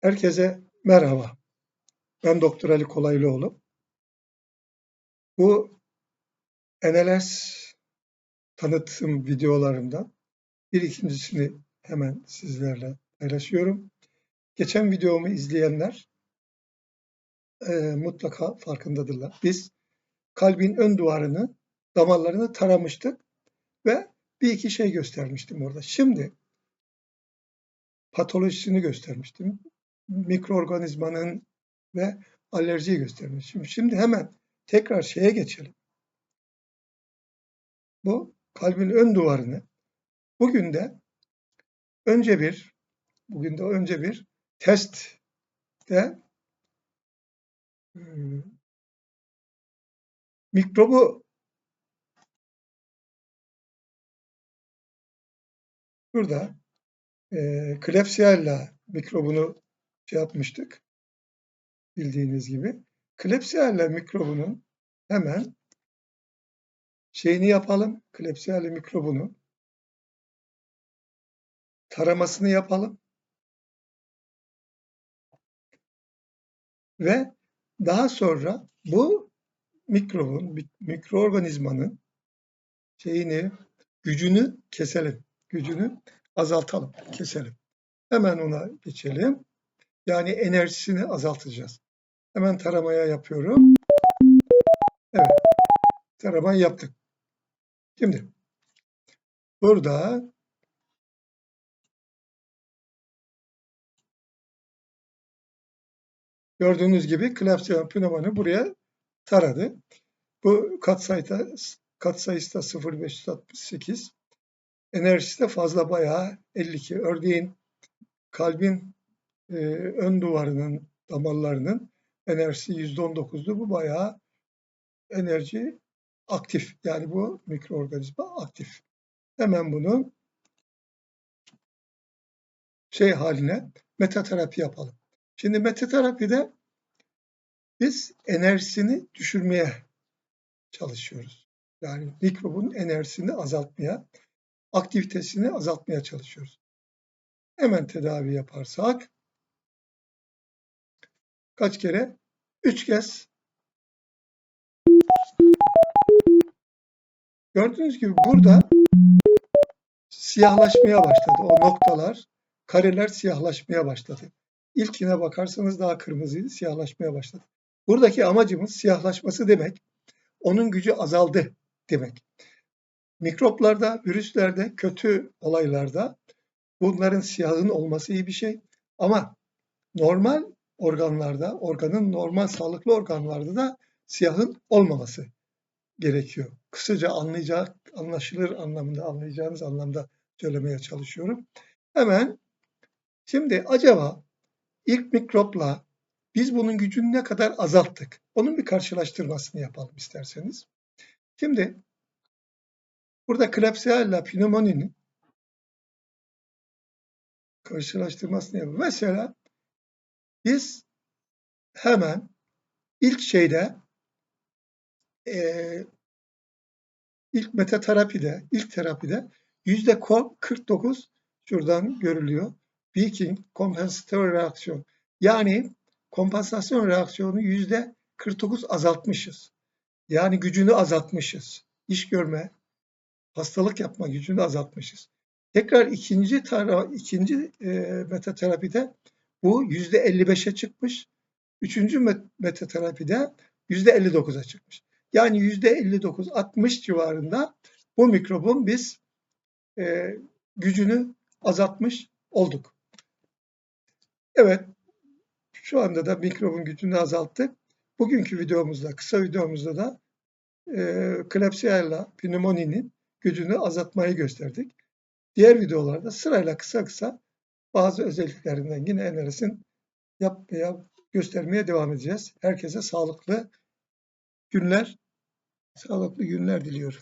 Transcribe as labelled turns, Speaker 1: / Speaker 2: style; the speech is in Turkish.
Speaker 1: Herkese merhaba. Ben Doktor Ali Kolaylıoğlu. Bu NLS tanıtım videolarımdan bir ikincisini hemen sizlerle paylaşıyorum. Geçen videomu izleyenler e, mutlaka farkındadırlar. Biz kalbin ön duvarını, damarlarını taramıştık ve bir iki şey göstermiştim orada. Şimdi patolojisini göstermiştim mikroorganizmanın ve alerjiyi göstermiş. Şimdi, şimdi hemen tekrar şeye geçelim. Bu kalbin ön duvarını bugün de önce bir bugün de önce bir testte hmm, mikrobu burada e, Klebsiella mikrobunu şey yapmıştık. Bildiğiniz gibi. Klebsiella mikrobunun hemen şeyini yapalım. Klebsiella mikrobunu taramasını yapalım. Ve daha sonra bu mikrobun, mikroorganizmanın şeyini, gücünü keselim. Gücünü azaltalım, keselim. Hemen ona geçelim. Yani enerjisini azaltacağız. Hemen taramaya yapıyorum. Evet. Taramayı yaptık. Şimdi burada gördüğünüz gibi Klebsiella pneumon'u buraya taradı. Bu katsayıda katsayısı da 0,568. Enerjisi de fazla bayağı 52. Örneğin kalbin e, ön duvarının damarlarının enerjisi %19'du. Bu bayağı enerji aktif. Yani bu mikroorganizma aktif. Hemen bunu şey haline metaterapi yapalım. Şimdi metaterapide biz enerjisini düşürmeye çalışıyoruz. Yani mikrobun enerjisini azaltmaya, aktivitesini azaltmaya çalışıyoruz. Hemen tedavi yaparsak kaç kere? Üç kez. Gördüğünüz gibi burada siyahlaşmaya başladı. O noktalar, kareler siyahlaşmaya başladı. İlkine bakarsanız daha kırmızıydı, siyahlaşmaya başladı. Buradaki amacımız siyahlaşması demek, onun gücü azaldı demek. Mikroplarda, virüslerde, kötü olaylarda bunların siyahın olması iyi bir şey. Ama normal organlarda, organın normal sağlıklı organlarda da siyahın olmaması gerekiyor. Kısaca anlayacak, anlaşılır anlamında, anlayacağınız anlamda söylemeye çalışıyorum. Hemen şimdi acaba ilk mikropla biz bunun gücünü ne kadar azalttık? Onun bir karşılaştırmasını yapalım isterseniz. Şimdi burada Klebsiella pneumonia'nın karşılaştırmasını yapalım. Mesela biz hemen ilk şeyde e, ilk metaterapide, ilk terapide yüzde 49 şuradan görülüyor. Viking kompensatör reaksiyon. Yani kompansasyon reaksiyonu yüzde 49 azaltmışız. Yani gücünü azaltmışız. İş görme, hastalık yapma gücünü azaltmışız. Tekrar ikinci tara ikinci e, metaterapide bu yüzde 55'e çıkmış. Üçüncü metaterapide yüzde 59'a çıkmış. Yani yüzde 59-60 civarında bu mikrobun biz e, gücünü azaltmış olduk. Evet, şu anda da mikrobun gücünü azalttık. Bugünkü videomuzda, kısa videomuzda da e, Klebsiella pneumonia'nın gücünü azaltmayı gösterdik. Diğer videolarda sırayla kısa kısa bazı özelliklerinden yine NRS'in yapmaya, göstermeye devam edeceğiz. Herkese sağlıklı günler, sağlıklı günler diliyorum.